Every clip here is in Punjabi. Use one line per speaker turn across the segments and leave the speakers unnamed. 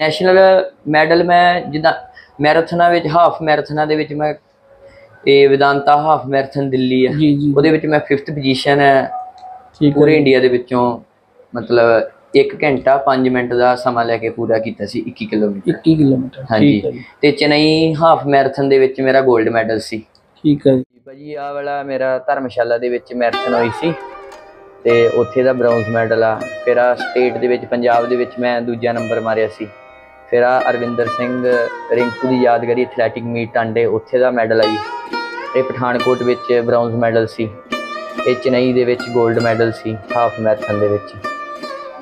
ਨੈਸ਼ਨਲ ਮੈਡਲ ਮੈਂ ਜਿੱਦਾਂ ਮੈਰਾਥਨਾਂ ਵਿੱਚ ਹਾਫ ਮੈਰਾਥਨਾਂ ਦੇ ਵਿੱਚ ਮੈਂ ਇਹ ਵਿਦਾਂਤਾ ਹਾਫ ਮੈਰਾਥਨ ਦਿੱਲੀ ਹੈ।
ਜੀ ਜੀ।
ਉਹਦੇ ਵਿੱਚ ਮੈਂ 5th ਪੋਜੀਸ਼ਨ ਹੈ।
ਠੀਕ
ਪੂਰੇ
ਹੈ
ਇੰਡੀਆ ਦੇ ਵਿੱਚੋਂ ਮਤਲਬ 1 ਘੰਟਾ 5 ਮਿੰਟ ਦਾ ਸਮਾਂ ਲੈ ਕੇ ਪੂਰਾ ਕੀਤਾ ਸੀ 21 ਕਿਲੋਮੀਟਰ।
21 ਕਿਲੋਮੀਟਰ
ਹਾਂਜੀ।
ਠੀਕ ਹੈ ਜੀ।
ਤੇ ਚੇਨਈ ਹਾਫ ਮੈਰਾਥਨ ਦੇ ਵਿੱਚ ਮੇਰਾ 골ਡ ਮੈਡਲ ਸੀ।
ਠੀਕ ਹੈ ਜੀ।
ਭਾਜੀ ਆਹ ਵਾਲਾ ਮੇਰਾ ਧਰਮਸ਼ਾਲਾ ਦੇ ਵਿੱਚ ਮੈਰਾਥਨ ਹੋਈ ਸੀ। ਤੇ ਉੱਥੇ ਦਾ ਬ੍ਰੌਂਜ਼ ਮੈਡਲ ਆ। ਫਿਰ ਆ ਸਟੇਟ ਦੇ ਵਿੱਚ ਪੰਜਾਬ ਦੇ ਵਿੱਚ ਮੈਂ ਦੂਜਾ ਨੰਬਰ ਮਾਰਿਆ ਸੀ। ਫਿਰ ਆ ਅਰਵਿੰਦਰ ਸਿੰਘ ਰਿੰਕੂ ਦੀ ਯਾਦਗਾਰੀ ਐਥਲੈਟਿਕ ਮੀਟ ਟਾਂਡੇ, ਉੱਥੇ ਦਾ ਮੈਡਲ ਆਈ। ਇਹ ਪਠਾਨਕੋਟ ਵਿੱਚ ਬ੍ਰੌਂਜ਼ ਮੈਡਲ ਸੀ। ਇਹ ਚੇਨਈ ਦੇ ਵਿੱਚ 골ਡ ਮੈਡਲ ਸੀ, ਹਾਫ ਮੈਰਾਥਨ ਦੇ ਵਿੱਚ।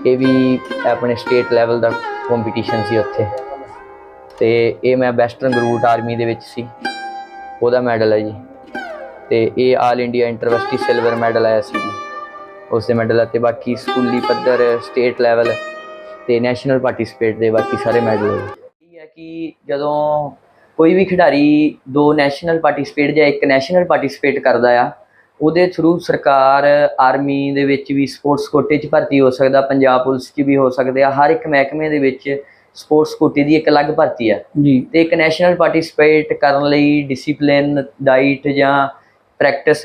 ਇਹ ਵੀ ਆਪਣੇ ਸਟੇਟ ਲੈਵਲ ਦਾ ਕੰਪੀਟੀਸ਼ਨ ਸੀ ਉੱਥੇ। ਤੇ ਇਹ ਮੈਂ ਵੈਸਟਰਨ ਗਰੂਟ ਆਰਮੀ ਦੇ ਵਿੱਚ ਸੀ। ਉਹਦਾ ਮੈਡਲ ਹੈ ਜੀ। ਤੇ ਇਹ all India intervarsity silver medal ਆਇਆ ਸੀ ਜੀ। ਉਸ ਦੇ ਮੈਡਲ ਅਤੇ ਬਾਕੀ ਸਕੂਲੀ ਪੱਧਰ ਸਟੇਟ ਲੈਵਲ ਤੇ ਨੈਸ਼ਨਲ ਪਾਰਟਿਸਿਪੇਟ ਦੇ ਬਾਕੀ ਸਾਰੇ ਮੈਡਲ ਇਹ ਹੈ ਕਿ ਜਦੋਂ ਕੋਈ ਵੀ ਖਿਡਾਰੀ ਦੋ ਨੈਸ਼ਨਲ ਪਾਰਟਿਸਿਪੇਟ ਜਾਂ ਇੱਕ ਨੈਸ਼ਨਲ ਪਾਰਟਿਸਿਪੇਟ ਕਰਦਾ ਆ ਉਹਦੇ ਥਰੂ ਸਰਕਾਰ ਆਰਮੀ ਦੇ ਵਿੱਚ ਵੀ ਸਪੋਰਟਸ ਕੋਟੇ 'ਚ ਭਰਤੀ ਹੋ ਸਕਦਾ ਪੰਜਾਬ ਪੁਲਿਸ 'ਚ ਵੀ ਹੋ ਸਕਦੇ ਆ ਹਰ ਇੱਕ ਮਹਿਕਮੇ ਦੇ ਵਿੱਚ ਸਪੋਰਟਸ ਕੋਟੇ ਦੀ ਇੱਕ ਅਲੱਗ ਭਰਤੀ ਆ।
ਜੀ।
ਤੇ ਇੱਕ ਨੈਸ਼ਨਲ ਪਾਰਟਿਸਿਪੇਟ ਕਰਨ ਲਈ ਡਿਸਪਲਿਨ ਡਾਈਟ ਜਾਂ ਪ੍ਰੈਕਟਿਸ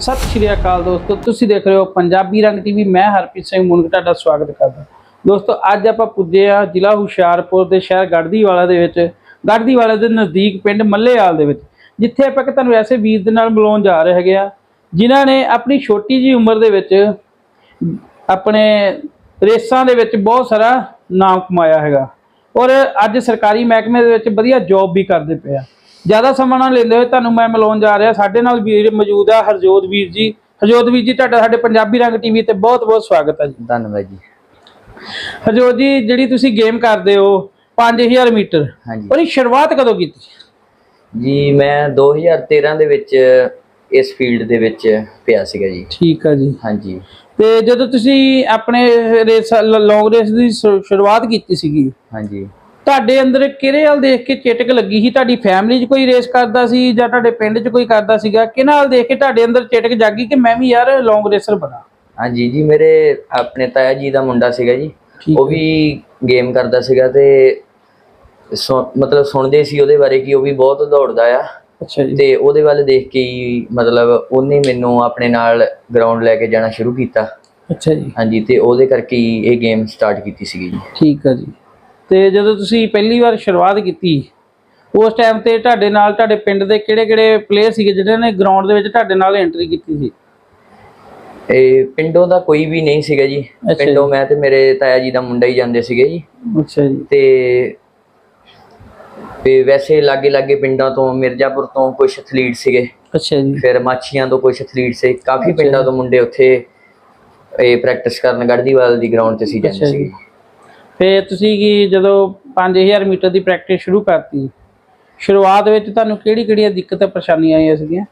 ਸਤਿ ਸ਼੍ਰੀ ਅਕਾਲ ਦੋਸਤੋ, ਤੁਸੀਂ ਦੇਖ ਰਹੇ ਹੋ ਪੰਜਾਬੀ ਰੰਗ ਟੀਵੀ। ਮੈਂ ਹਰਪ੍ਰੀਤ ਸਿੰਘ ਮੁਨਕ ਤੁਹਾਡਾ ਸਵਾਗਤ ਕਰਦਾ। ਦੋਸਤੋ, ਅੱਜ ਆਪਾਂ ਪੁੱਜੇ ਆ ਜ਼ਿਲ੍ਹਾ ਹੁਸ਼ਿਆਰਪੁਰ ਦੇ ਸ਼ਹਿਰ ਗੜਦੀਵਾਲਾ ਦੇ ਵਿੱਚ। ਗੜਦੀਵਾਲਾ ਦੇ ਨਜ਼ਦੀਕ ਪਿੰਡ ਮੱਲੇਆਲ ਦੇ ਵਿੱਚ, ਜਿੱਥੇ ਆਪਾਂ ਕਿ ਤੁਹਾਨੂੰ ਐਸੇ ਵੀਰ ਦੇ ਨਾਲ ਮਿਲਾਉਣ ਜਾ ਰਹੇ ਹੈਗੇ ਆ ਜਿਨ੍ਹਾਂ ਨੇ ਆਪਣੀ ਛੋਟੀ ਜੀ ਉਮਰ ਦੇ ਵਿੱਚ ਆਪਣੇ ਰੇਸਾਂ ਦੇ ਵਿੱਚ ਬਹੁਤ ਸਾਰਾ ਨਾਮ ਕਮਾਇਆ ਹੈਗਾ। ਔਰ ਅੱਜ ਸਰਕਾਰੀ ਮਹਿਕਮੇ ਦੇ ਵਿੱਚ ਵਧੀਆ ਜੌਬ ਵੀ ਕਰਦੇ ਪਏ ਆ। ਜ਼ਿਆਦਾ ਸਮਾਂ ਨਾ ਲੈਂਦੇ ਹੋਏ ਤੁਹਾਨੂੰ ਮੈਂ ਮਿਲਾਉਣ ਜਾ ਰਿਹਾ। ਸਾਡੇ ਨਾਲ ਵੀਰ ਮੌਜੂਦ ਆ ਹਰਜੋਤ ਵੀਰ ਜੀ। ਹਰਜੋਤ ਵੀਰ ਜੀ ਤੁਹਾਡਾ ਸਾਡੇ ਪੰਜਾਬੀ ਰੰਗ ਟੀਵੀ ਤੇ ਬਹੁਤ ਬਹੁਤ ਸਵਾਗਤ ਹੈ ਜੀ।
ਧੰਨਵਾਦ ਜੀ।
ਹਰਜੋਤ ਜੀ ਜਿਹੜੀ ਤੁਸੀਂ ਗੇਮ ਕਰਦੇ ਹੋ 5000 ਮੀਟਰ ਉਹਦੀ ਸ਼ੁਰੂਆਤ ਕਦੋਂ ਕੀਤੀ?
ਜੀ ਮੈਂ 2013 ਦੇ ਵਿੱਚ ਇਸ ਫੀਲਡ ਦੇ ਵਿੱਚ ਪਿਆ ਸੀਗਾ ਜੀ।
ਠੀਕ ਆ ਜੀ।
ਹਾਂਜੀ।
ਤੇ ਜਦੋਂ ਤੁਸੀਂ ਆਪਣੇ ਰੇਸ ਲੌਂਗ ਰੇਸ ਦੀ ਸ਼ੁਰੂਆਤ ਕੀਤੀ ਸੀਗੀ
ਹਾਂਜੀ।
ਤੁਹਾਡੇ ਅੰਦਰ ਕਿਹੜੇ ਵੱਲ ਦੇਖ ਕੇ ਚਿਟਕ ਲੱਗੀ ਸੀ? ਤੁਹਾਡੀ ਫੈਮਿਲੀ 'ਚ ਕੋਈ ਰੇਸ ਕਰਦਾ ਸੀ ਜਾਂ ਤੁਹਾਡੇ ਪਿੰਡ 'ਚ ਕੋਈ ਕਰਦਾ ਸੀਗਾ? ਕਿਹਨਾਂ ਵੱਲ ਦੇਖ ਕੇ ਤੁਹਾਡੇ ਅੰਦਰ ਚਿਟਕ ਜਾਗੀ ਕਿ ਮੈਂ ਵੀ ਯਾਰ ਲੌਂਗ ਰੇਸਰ ਬਣਾ?
ਹਾਂਜੀ ਜੀ ਮੇਰੇ ਆਪਣੇ ਤਾਇਆ ਜੀ ਦਾ ਮੁੰਡਾ ਸੀਗਾ ਜੀ। ਉਹ ਵੀ ਗੇਮ ਕਰਦਾ ਸੀਗਾ ਤੇ ਮਤਲਬ ਸੁਣਦੇ ਸੀ ਉਹਦੇ ਬਾਰੇ ਕਿ ਉਹ ਵੀ ਬਹੁਤ ਦੌੜਦਾ ਆ।
ਅੱਛਾ ਜੀ।
ਤੇ ਉਹਦੇ ਵੱਲ ਦੇਖ ਕੇ ਹੀ ਮਤਲਬ ਉਹਨੇ ਮੈਨੂੰ ਆਪਣੇ ਨਾਲ ਗਰਾਊਂਡ ਲੈ ਕੇ ਜਾਣਾ ਸ਼ੁਰੂ ਕੀਤਾ।
ਅੱਛਾ ਜੀ।
ਹਾਂਜੀ ਤੇ ਉਹਦੇ ਕਰਕੇ ਹੀ ਇਹ ਗੇਮ ਸਟਾਰਟ ਕੀਤੀ ਸੀਗੀ ਜੀ।
ਠੀਕ ਆ ਜੀ। ਤੇ ਜਦੋਂ ਤੁਸੀਂ ਪਹਿਲੀ ਵਾਰ ਸ਼ੁਰੂਆਤ ਕੀਤੀ ਉਸ ਟਾਈਮ ਤੇ ਤੁਹਾਡੇ ਨਾਲ ਤੁਹਾਡੇ ਪਿੰਡ ਦੇ ਕਿਹੜੇ-ਕਿਹੜੇ ਪਲੇਅਰ ਸੀਗੇ ਜਿਹਨਾਂ ਨੇ ਗਰਾਊਂਡ ਦੇ ਵਿੱਚ ਤੁਹਾਡੇ ਨਾਲ ਐਂਟਰੀ ਕੀਤੀ ਸੀ?
ਇਹ ਪਿੰਡੋਂ ਦਾ ਕੋਈ ਵੀ ਨਹੀਂ ਸੀਗਾ ਜੀ। ਪਿੰਡੋਂ ਮੈਂ ਤੇ ਮੇਰੇ ਤਾਇਆ ਜੀ ਦਾ ਮੁੰਡਾ ਹੀ ਜਾਂਦੇ ਸੀਗੇ ਜੀ।
ਅੱਛਾ ਜੀ।
ਤੇ ਤੇ ਵੈਸੇ ਲਾਗੇ ਲਾਗੇ ਪਿੰਡਾਂ ਤੋਂ ਮਿਰਜ਼ਾਪੁਰ ਤੋਂ ਕੁਝ ਐਥਲੀਟ ਸੀਗੇ।
ਅੱਛਾ ਜੀ।
ਫਿਰ ਮਾਛੀਆਂ ਤੋਂ ਕੁਝ ਐਥਲੀਟ ਸੀ। ਕਾਫੀ ਪਿੰਡਾਂ ਤੋਂ ਮੁੰਡੇ ਉੱਥੇ ਇਹ ਪ੍ਰੈਕਟਿਸ ਕਰਨ ਗੜਦੀਵਾਲ ਦੀ ਗਰਾਊਂਡ ਤੇ ਸੀ ਜਾਂਦੇ। ਸੀਗੇ।
ਫੇ ਤੁਸੀਂ ਕੀ ਜਦੋਂ 5000 ਮੀਟਰ ਦੀ ਪ੍ਰੈਕਟਿਸ ਸ਼ੁਰੂ ਕਰਤੀ ਸ਼ੁਰੂਆਤ ਵਿੱਚ ਤੁਹਾਨੂੰ ਕਿਹੜੀ-ਕਿਹੜੀਆਂ ਦਿੱਕਤਾਂ ਪਰੇਸ਼ਾਨੀਆਂ ਆਈਆਂ ਸੀਗੀਆਂ?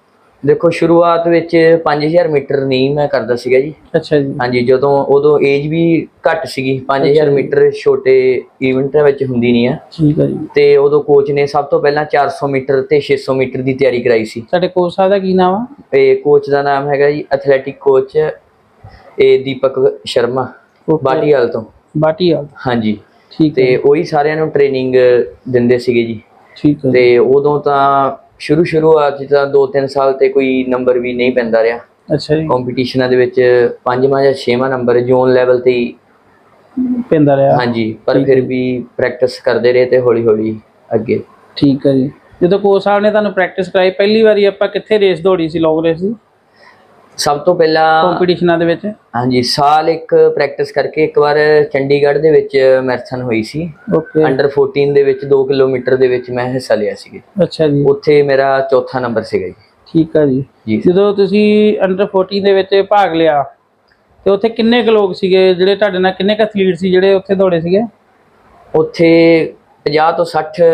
ਦੇਖੋ ਸ਼ੁਰੂਆਤ ਵਿੱਚ 5000 ਮੀਟਰ ਨਹੀਂ ਮੈਂ ਕਰਦਾ ਸੀਗਾ ਜੀ।
ਅੱਛਾ ਜੀ।
ਹਾਂਜੀ ਜਦੋਂ ਉਦੋਂ ਏਜ ਵੀ ਘੱਟ ਸੀਗੀ 5000 ਮੀਟਰ ਛੋਟੇ ਇਵੈਂਟਾਂ ਵਿੱਚ ਹੁੰਦੀ ਨਹੀਂ ਆ।
ਠੀਕ ਆ ਜੀ।
ਤੇ ਉਦੋਂ ਕੋਚ ਨੇ ਸਭ ਤੋਂ ਪਹਿਲਾਂ 400 ਮੀਟਰ ਤੇ 600 ਮੀਟਰ ਦੀ ਤਿਆਰੀ ਕਰਾਈ ਸੀ।
ਸਾਡੇ ਕੋਚ ਸਾਹਿਬ ਦਾ ਕੀ ਨਾਮ ਆ?
ਤੇ ਕੋਚ ਦਾ ਨਾਮ ਹੈਗਾ ਜੀ ਐਥਲੈਟਿਕ ਕੋਚ ਇਹ ਦੀਪਕ ਸ਼ਰਮਾ ਬਾਟੀਵਾਲ ਤੋਂ।
ਬਾਟੀਆ
ਹਾਂਜੀ।
ਠੀਕ
ਤੇ ਉਹੀ ਸਾਰਿਆਂ ਨੂੰ ਟ੍ਰੇਨਿੰਗ ਦਿੰਦੇ ਸੀਗੇ ਜੀ।
ਠੀਕ ਹੈ।
ਤੇ ਉਦੋਂ ਤਾਂ ਸ਼ੁਰੂ ਸ਼ੁਰੂਆਤ ਤਾਂ 2-3 ਸਾਲ ਤੇ ਕੋਈ ਨੰਬਰ ਵੀ ਨਹੀਂ ਪੈਂਦਾ ਰਿਹਾ।
ਅੱਛਾ ਜੀ।
ਕੰਪੀਟੀਸ਼ਨਾਂ ਦੇ ਵਿੱਚ ਪੰਜਵਾਂ ਜਾਂ ਛੇਵਾਂ ਨੰਬਰ ਜ਼ੋਨ ਲੈਵਲ ਤੇ
ਪੈਂਦਾ ਰਿਹਾ।
ਹਾਂਜੀ ਪਰ ਫਿਰ ਵੀ ਪ੍ਰੈਕਟਿਸ ਕਰਦੇ ਰਹੇ ਤੇ ਹੌਲੀ ਹੌਲੀ ਅੱਗੇ।
ਠੀਕ ਹੈ ਜੀ। ਜਦੋਂ ਕੋਚ ਸਾਹਿਬ ਨੇ ਤੁਹਾਨੂੰ ਪ੍ਰੈਕਟਿਸ ਕਰਾਈ ਪਹਿਲੀ ਵਾਰੀ ਆਪਾਂ ਕਿੱਥੇ ਰੇਸ ਦੌੜੀ ਸੀ ਲੌਂਗ ਰੇਸ ਦੀ?
ਸਭ ਤੋਂ ਪਹਿਲਾਂ
ਕੰਪੀਟੀਸ਼ਨਾਂ ਦੇ ਵਿੱਚ?
ਹਾਂਜੀ ਸਾਲ ਇੱਕ ਪ੍ਰੈਕਟਿਸ ਕਰਕੇ ਇੱਕ ਵਾਰ ਚੰਡੀਗੜ੍ਹ ਦੇ ਵਿੱਚ ਮੈਰਾਥਨ ਹੋਈ ਸੀ।
ਓਕੇ
ਅੰਡਰ 14 ਦੇ ਵਿੱਚ 2 ਕਿਲੋਮੀਟਰ ਦੇ ਵਿੱਚ ਮੈਂ ਹਿੱਸਾ ਲਿਆ ਸੀ
ਅੱਛਾ ਜੀ।
ਉੱਥੇ ਮੇਰਾ ਚੌਥਾ ਨੰਬਰ ਸੀਗਾ ਜੀ।
ਠੀਕ ਆ ਜੀ। ਜਦੋਂ ਤੁਸੀਂ ਅੰਡਰ 14 ਦੇ ਵਿੱਚ ਭਾਗ ਲਿਆ ਤੇ ਉੱਥੇ ਕਿੰਨੇ ਕੁ ਲੋਕ ਸੀਗੇ? ਜਿਹੜੇ ਤੁਹਾਡੇ ਨਾਲ ਕਿੰਨੇ ਕੁ ਐਥਲੀਟ ਸੀ ਜਿਹੜੇ ਉੱਥੇ ਦੌੜੇ ਸੀਗੇ?
ਉੱਥੇ 50 ਤੋਂ 60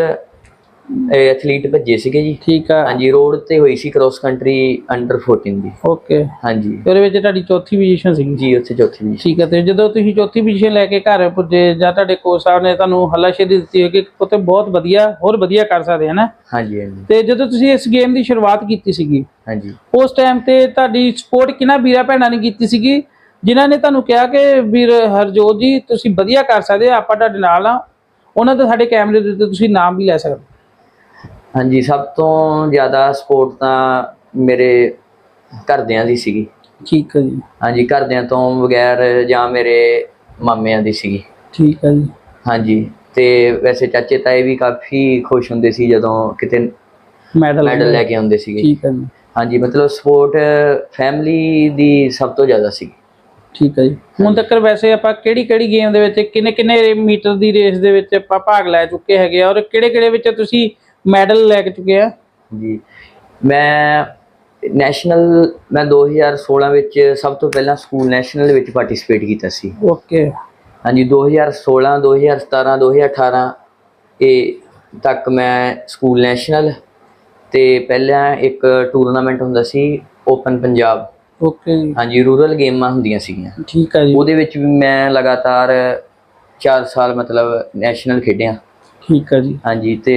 ਐਥਲੀਟ ਭੱਜੇ ਸੀਗੇ ਜੀ।
ਠੀਕ ਆ।
ਹਾਂਜੀ ਰੋਡ ਤੇ ਹੋਈ ਸੀ ਕ੍ਰੋਸ ਕੰਟਰੀ ਅੰਡਰ 14 ਦੀ।
ਓਕੇ
ਹਾਂਜੀ।
ਉਹਦੇ ਵਿੱਚ ਤੁਹਾਡੀ ਚੌਥੀ ਪੋਜੀਸ਼ਨ ਸੀਗੀ
ਜੀ ਉੱਥੇ ਚੌਥੀ ਵੀ
ਠੀਕ ਹੈ ਤੇ ਜਦੋਂ ਤੁਸੀਂ ਚੌਥੀ ਪੋਜੀਸ਼ਨ ਲੈ ਕੇ ਘਰ ਪੁੱਜੇ ਜਾਂ ਤੁਹਾਡੇ ਕੋਚ ਸਾਹਿਬ ਨੇ ਤੁਹਾਨੂੰ ਹੱਲਾਸ਼ੇਰੀ ਦਿੱਤੀ ਹੋਈ ਕਿ ਪੁੱਤ ਬਹੁਤ ਵਧੀਆ ਹੋਰ ਵਧੀਆ ਕਰ ਸਕਦੇ ਹਨ
ਹਾਂਜੀ ਹਾਂਜੀ।
ਤੇ ਜਦੋਂ ਤੁਸੀਂ ਇਸ ਗੇਮ ਦੀ ਸ਼ੁਰੂਆਤ ਕੀਤੀ ਸੀਗੀ
ਹਾਂਜੀ।
ਉਸ ਟਾਈਮ ਤੇ ਤੁਹਾਡੀ ਸਪੋਰਟ ਕਿਹਨਾਂ ਵੀਰਾਂ ਭੈਣਾਂ ਨੇ ਕੀਤੀ ਸੀਗੀ ਜਿਨ੍ਹਾਂ ਨੇ ਤੁਹਾਨੂੰ ਕਿਹਾ ਕਿ ਵੀਰ ਹਰਜੋਤ ਜੀ ਤੁਸੀਂ ਵਧੀਆ ਕਰ ਸਕਦੇ ਆ ਆਪਾਂ ਤੁਹਾਡੇ ਨਾਲ ਆ। ਉਹਨਾਂ ਦੇ ਸਾਡੇ ਕੈਮਰੇ ਦੇ ਉੱਤੇ ਤੁਸੀਂ ਨਾਮ ਵੀ ਲੈ ਸਕਦੇ
ਹਾਂਜੀ ਸਭ ਤੋਂ ਜ਼ਿਆਦਾ ਸਪੋਰਟ ਤਾਂ ਮੇਰੇ ਘਰਦਿਆਂ ਦੀ ਸੀਗੀ।
ਠੀਕ ਹੈ ਜੀ।
ਹਾਂਜੀ ਘਰਦਿਆਂ ਤੋਂ ਬਗੈਰ ਜਾਂ ਮੇਰੇ ਮਾਮਿਆਂ ਦੀ ਸੀਗੀ।
ਠੀਕ ਹੈ ਜੀ।
ਹਾਂਜੀ ਤੇ ਵੈਸੇ ਚਾਚੇ ਤਾਏ ਵੀ ਕਾਫੀ ਖੁਸ਼ ਹੁੰਦੇ ਸੀ ਜਦੋਂ ਕਿਤੇ
ਮੈਡਲ
ਮੈਡਲ ਲੈ ਕੇ ਆਉਂਦੇ ਸੀਗੇ।
ਠੀਕ ਹੈ ਜੀ।
ਹਾਂਜੀ ਮਤਲਬ ਸਪੋਰਟ ਫੈਮਿਲੀ ਦੀ ਸਭ ਤੋਂ ਜ਼ਿਆਦਾ ਸੀ
ਠੀਕ ਹੈ ਜੀ। ਹੁਣ ਤੱਕ ਵੈਸੇ ਆਪਾਂ ਕਿਹੜੀ ਕਿਹੜੀ ਗੇਮ ਦੇ ਵਿੱਚ ਕਿੰਨੇ ਕਿੰਨੇ ਮੀਟਰ ਦੀ ਰੇਸ ਦੇ ਵਿੱਚ ਆਪਾਂ ਭਾਗ ਲੈ ਚੁੱਕੇ ਹੈਗੇ ਔਰ ਕਿਹੜੇ ਕਿਹੜੇ ਵਿੱਚ ਤੁਸੀਂ ਮੈਡਲ ਲੈ ਕੇ ਚੁੱਕੇ ਆ।
ਜੀ। ਮੈਂ ਨੈਸ਼ਨਲ ਮੈਂ 2016 ਵਿੱਚ ਸਭ ਤੋਂ ਪਹਿਲਾਂ ਸਕੂਲ ਨੈਸ਼ਨਲ ਵਿੱਚ ਪਾਰਟਿਸਿਪੇਟ ਕੀਤਾ ਸੀ।
ਓਕੇ।
ਹਾਂਜੀ 2016 2017 2018 ਇਹ ਤੱਕ ਮੈਂ ਸਕੂਲ ਨੈਸ਼ਨਲ ਤੇ ਪਹਿਲਾਂ ਇੱਕ ਟੂਰਨਾਮੈਂਟ ਹੁੰਦਾ ਸੀ ਓਪਨ ਪੰਜਾਬ।
ਓਕੇ
ਹਾਂਜੀ ਰੂਰਲ ਗੇਮਾਂ ਹੁੰਦੀਆਂ ਸੀਗੀਆਂ।
ਠੀਕ ਹੈ ਜੀ।
ਉਹਦੇ ਵਿੱਚ ਵੀ ਮੈਂ ਲਗਾਤਾਰ 4 ਸਾਲ ਮਤਲਬ ਨੈਸ਼ਨਲ ਖੇਡਿਆ।
ਠੀਕ ਹੈ ਜੀ।
ਹਾਂਜੀ ਤੇ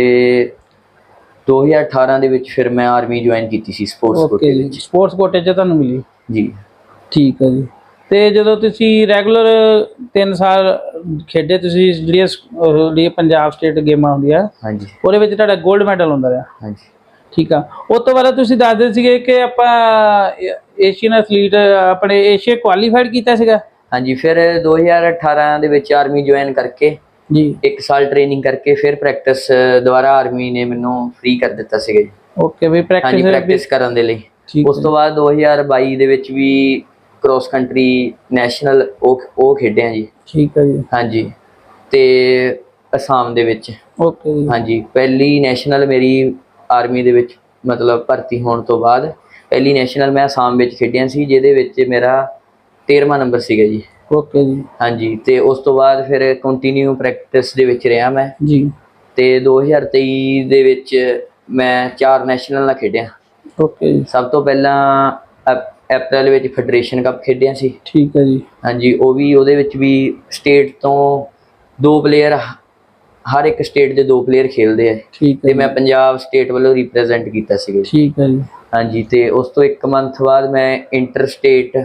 2018 ਦੇ ਵਿੱਚ ਫਿਰ ਮੈਂ ਆਰਮੀ ਜੁਆਇਨ ਕੀਤੀ ਸੀ ਸਪੋਰਟਸ ਕੋਟੇ ਵਿੱਚ।
ਸਪੋਰਟਸ ਕੋਟੇ 'ਚ ਤੁਹਾਨੂੰ ਮਿਲੀ?
ਜੀ।
ਠੀਕ ਹੈ ਜੀ। ਤੇ ਜਦੋਂ ਤੁਸੀਂ ਰੈਗੂਲਰ 3 ਸਾਲ ਖੇਡੇ ਤੁਸੀਂ ਜਿਹੜੀਆਂ ਪੰਜਾਬ ਸਟੇਟ ਗੇਮਾਂ ਹੁੰਦੀਆਂ
ਹਾਂਜੀ।
ਉਹਦੇ ਵਿੱਚ ਤੁਹਾਡਾ 골ਡ ਮੈਡਲ ਹੁੰਦਾ ਰਿਹਾ।
ਹਾਂਜੀ।
ਠੀਕ ਆ। ਉਸ ਤੋਂ ਬਾਅਦ ਤੁਸੀਂ ਦੱਸਦੇ ਸੀਗੇ ਕਿ ਆਪਾਂ ਏਸ਼ੀਅਨ ਐਥਲੀਟ ਆਪਣੇ ਏਸ਼ੀਆ ਕੁਆਲੀਫਾਈਡ ਕੀਤਾ ਸੀਗਾ?
ਹਾਂਜੀ ਫਿਰ 2018 ਦੇ ਵਿੱਚ ਆਰਮੀ ਜੁਆਇਨ ਕਰਕੇ
ਜੀ।
ਇੱਕ ਸਾਲ ਟ੍ਰੇਨਿੰਗ ਕਰਕੇ ਫਿਰ ਪ੍ਰੈਕਟਿਸ ਦੁਬਾਰਾ ਆਰਮੀ ਨੇ ਮੈਨੂੰ ਫ੍ਰੀ ਕਰ ਦਿੱਤਾ ਸੀਗਾ ਜੀ।
ਓਕੇ ਵੀ ਪ੍ਰੈਕਟਿਸ
ਪ੍ਰੈਕਟਿਸ ਕਰਨ ਦੇ ਲਈ। ਉਸ ਤੋਂ ਬਾਅਦ 2022 ਦੇ ਵਿੱਚ ਵੀ ਕ੍ਰੋਸ ਕੰਟਰੀ ਨੈਸ਼ਨਲ ਉਹ ਉਹ ਖੇਡਿਆ ਜੀ।
ਠੀਕ ਹੈ ਜੀ।
ਹਾਂਜੀ ਤੇ ਅਸਾਮ ਦੇ ਵਿੱਚ।
ਓਕੇ ਜੀ।
ਹਾਂਜੀ ਪਹਿਲੀ ਨੈਸ਼ਨਲ ਮੇਰੀ ਆਰਮੀ ਦੇ ਵਿੱਚ ਮਤਲਬ ਭਰਤੀ ਹੋਣ ਤੋਂ ਬਾਅਦ ਪਹਿਲੀ ਨੈਸ਼ਨਲ ਮੈਂ ਅਸਾਮ ਵਿੱਚ ਖੇਡਿਆ ਸੀ ਜਿਹਦੇ ਵਿੱਚ ਮੇਰਾ 13ਵਾਂ ਨੰਬਰ ਸੀਗਾ ਜੀ।
ਓਕੇ ਜੀ।
ਹਾਂਜੀ ਤੇ ਉਸ ਤੋਂ ਬਾਅਦ ਫਿਰ ਕੰਟੀਨਿਊ ਪ੍ਰੈਕਟਿਸ ਦੇ ਵਿੱਚ ਰਿਹਾ ਮੈਂ।
ਜੀ।
ਤੇ 2023 ਦੇ ਵਿੱਚ ਮੈਂ ਚਾਰ ਨੈਸ਼ਨਲ ਨਾਲ ਖੇਡਿਆ।
ਓਕੇ ਜੀ।
ਸਭ ਤੋਂ ਪਹਿਲਾਂ ਅਪ- ਅਪ੍ਰੈਲ ਵਿੱਚ ਫੈਡਰੇਸ਼ਨ ਕੱਪ ਖੇਡਿਆ ਸੀ।
ਠੀਕ ਹੈ ਜੀ।
ਹਾਂਜੀ ਉਹ ਵੀ ਉਹਦੇ ਵਿੱਚ ਵੀ ਸਟੇਟ ਤੋਂ ਦੋ ਪਲੇਅਰ ਹਰ ਇੱਕ ਸਟੇਟ ਦੇ ਦੋ ਪਲੇਅਰ ਖੇਡਦੇ ਆ। ਤੇ ਮੈਂ ਪੰਜਾਬ ਸਟੇਟ ਵੱਲੋਂ ਰਿਪਰੈਜ਼ੈਂਟ ਕੀਤਾ ਸੀਗਾ।
ਠੀਕ ਹੈ ਜੀ।
ਹਾਂਜੀ ਤੇ ਉਸ ਤੋਂ ਇੱਕ ਮੰਥ ਬਾਅਦ ਮੈਂ ਇੰਟਰ ਸਟੇਟ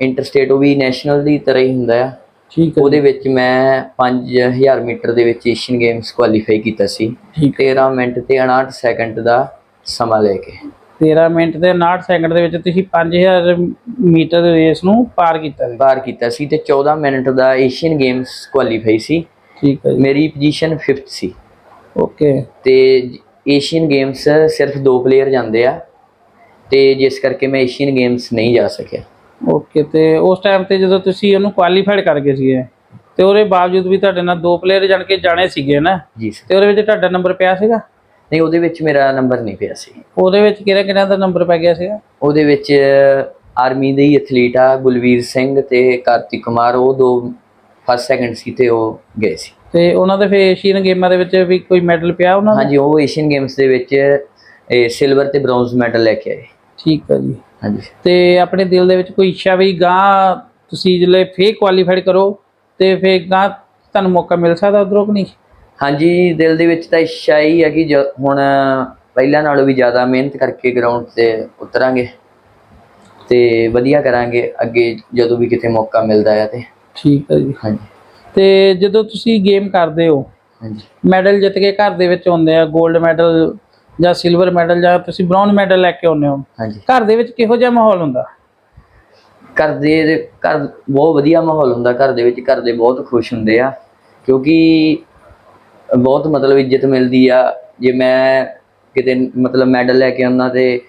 ਇੰਟਰ ਸਟੇਟ ਉਹ ਵੀ ਨੈਸ਼ਨਲ ਦੀ ਤਰ੍ਹਾਂ ਹੀ ਹੁੰਦਾ ਆ।
ਠੀਕ ਹੈ
ਉਹਦੇ ਵਿੱਚ ਮੈਂ 5000 ਮੀਟਰ ਦੇ ਵਿੱਚ ਏਸ਼ੀਅਨ ਗੇਮਸ ਕੁਆਲੀਫਾਈ ਕੀਤਾ ਸੀ।
ਠੀਕ
13 ਮਿੰਟ ਤੇ 59 ਸੈਕਿੰਡ ਦਾ ਸਮਾਂ ਲੈ ਕੇ।
13 ਮਿੰਟ ਤੇ 59 ਸੈਕਿੰਡ ਦੇ ਵਿੱਚ ਤੁਸੀਂ 5000 ਮੀਟਰ ਦੀ ਰੇਸ ਨੂੰ ਪਾਰ ਕੀਤਾ ਸੀ।
ਪਾਰ ਕੀਤਾ ਸੀ ਤੇ 14 ਮਿੰਟ ਦਾ ਏਸ਼ੀਅਨ ਗੇਮਸ ਕੁਆਲੀਫਾਈ ਸੀ।
ਠੀਕ ਹੈ
ਮੇਰੀ ਪੋਜੀਸ਼ਨ 5th ਸੀ।
ਓਕੇ।
ਤੇ ਏਸ਼ੀਅਨ ਗੇਮਸ ਸਿਰਫ ਦੋ ਪਲੇਅਰ ਜਾਂਦੇ ਆ। ਤੇ ਜਿਸ ਕਰਕੇ ਮੈਂ ਏਸ਼ੀਅਨ ਗੇਮਸ ਨਹੀਂ ਜਾ ਸਕਿਆ।
ਓਕੇ ਤੇ ਉਸ ਟਾਈਮ ਤੇ ਜਦੋਂ ਤੁਸੀਂ ਉਹਨੂੰ ਕੁਆਲੀਫਾਈਡ ਕਰ ਗਏ ਸੀਗੇ ਤੇ ਉਹਦੇ ਬਾਵਜੂਦ ਵੀ ਤੁਹਾਡੇ ਨਾਲ ਦੋ ਪਲੇਅਰ ਜਾਣ ਕੇ ਜਾਣੇ ਸੀਗੇ ਨਾ?
ਜੀ ਸਰ
ਤੇ ਉਹਦੇ ਵਿੱਚ ਤੁਹਾਡਾ ਨੰਬਰ ਪਿਆ ਸੀਗਾ?
ਨਹੀਂ ਉਹਦੇ ਵਿੱਚ ਮੇਰਾ ਨੰਬਰ ਨਹੀਂ ਪਿਆ ਸੀ।
ਉਹਦੇ ਵਿੱਚ ਕਿਹੜਾ ਕਿਹੜਾ ਦਾ ਨੰਬਰ ਪੈ ਗਿਆ ਸੀਗਾ?
ਉਹਦੇ ਵਿੱਚ ਆਰਮੀ ਦੇ ਹੀ ਐਥਲੀਟ ਆ ਗੁਲਵੀਰ ਸਿੰਘ ਤੇ ਕਾਰਤਿਕ ਕੁਮਾਰ ਉਹ ਦੋ ਫਸਟ ਸੈਕੰਡ ਸੀ ਤੇ ਉਹ ਗਏ ਸੀ।
ਤੇ ਉਹਨਾਂ ਦੇ ਫਿਰ ਏਸ਼ੀਅਨ ਗੇਮਾਂ ਦੇ ਵਿੱਚ ਵੀ ਕੋਈ ਮੈਡਲ ਪਿਆ ਉਹਨਾਂ ਦਾ
ਹਾਂਜੀ ਉਹ ਏਸ਼ੀਅਨ ਗੇਮਸ ਦੇ ਵਿੱਚ ਸਿਲਵਰ ਤੇ ਬ੍ਰੌਂਜ਼ ਮੈਡਲ ਲੈ ਕੇ ਆਏ।
ਠੀਕ ਹੈ ਜੀ।
ਹਾਂਜੀ।
ਤੇ ਆਪਣੇ ਦਿਲ ਦੇ ਵਿੱਚ ਕੋਈ ਇੱਛਾ ਵੀ ਗਾਂ ਤੁਸੀਂ ਜਿਹੜੇ ਫੇਰ ਕੁਆਲੀਫਾਈਡ ਕਰੋ ਤੇ ਫੇਰ ਗਾਂ ਤੁਹਾਨੂੰ ਮੌਕਾ ਮਿਲ ਸਕਦਾ ਉਧਰੋਂ ਕਿ ਨਹੀਂ?
ਹਾਂਜੀ ਦਿਲ ਦੇ ਵਿੱਚ ਤਾਂ ਇੱਛਾ ਹੀ ਹੈ ਕਿ ਹੁਣ ਪਹਿਲਾਂ ਨਾਲੋਂ ਵੀ ਜ਼ਿਆਦਾ ਮਿਹਨਤ ਕਰਕੇ ਗਰਾਊਂਡ ਤੇ ਉਤਰਾਂਗੇ ਤੇ ਵਧੀਆ ਕਰਾਂਗੇ ਅੱਗੇ ਜਦੋਂ ਵੀ ਕਿਤੇ ਮੌਕਾ ਮਿਲਦਾ ਹੈ ਤੇ।
ਠੀਕ ਹੈ ਜੀ।
ਹਾਂਜੀ।
ਤੇ ਜਦੋਂ ਤੁਸੀਂ ਗੇਮ ਕਰਦੇ ਹੋ
ਹਾਂਜੀ।
ਮੈਡਲ ਜਿੱਤ ਕੇ ਘਰ ਦੇ ਵਿੱਚ ਆਉਂਦੇ ਆ 골ਡ ਮੈਡਲ ਜਾਂ ਸਿਲਵਰ ਮੈਡਲ ਜਾਂ ਤੁਸੀਂ ਬ੍ਰਾਊਨ ਮੈਡਲ ਲੈ ਕੇ ਆਉਂਦੇ ਹੋ।
ਹਾਂਜੀ।
ਘਰ ਦੇ ਵਿੱਚ ਕਿਹੋ ਜਿਹਾ ਮਾਹੌਲ ਹੁੰਦਾ?
ਘਰ ਦੇ ਘਰ ਬਹੁਤ ਵਧੀਆ ਮਾਹੌਲ ਹੁੰਦਾ। ਘਰ ਦੇ ਵਿੱਚ ਘਰ ਦੇ ਬਹੁਤ ਖੁਸ਼ ਹੁੰਦੇ ਆ। ਕਿਉਂਕਿ ਬਹੁਤ ਮਤਲਬ ਇੱਜ਼ਤ ਮਿਲਦੀ ਆ। ਜੇ ਮੈਂ ਕਿਤੇ ਮਤਲਬ ਮੈਡਲ ਲੈ ਕੇ ਆਉਣਾ ਤੇ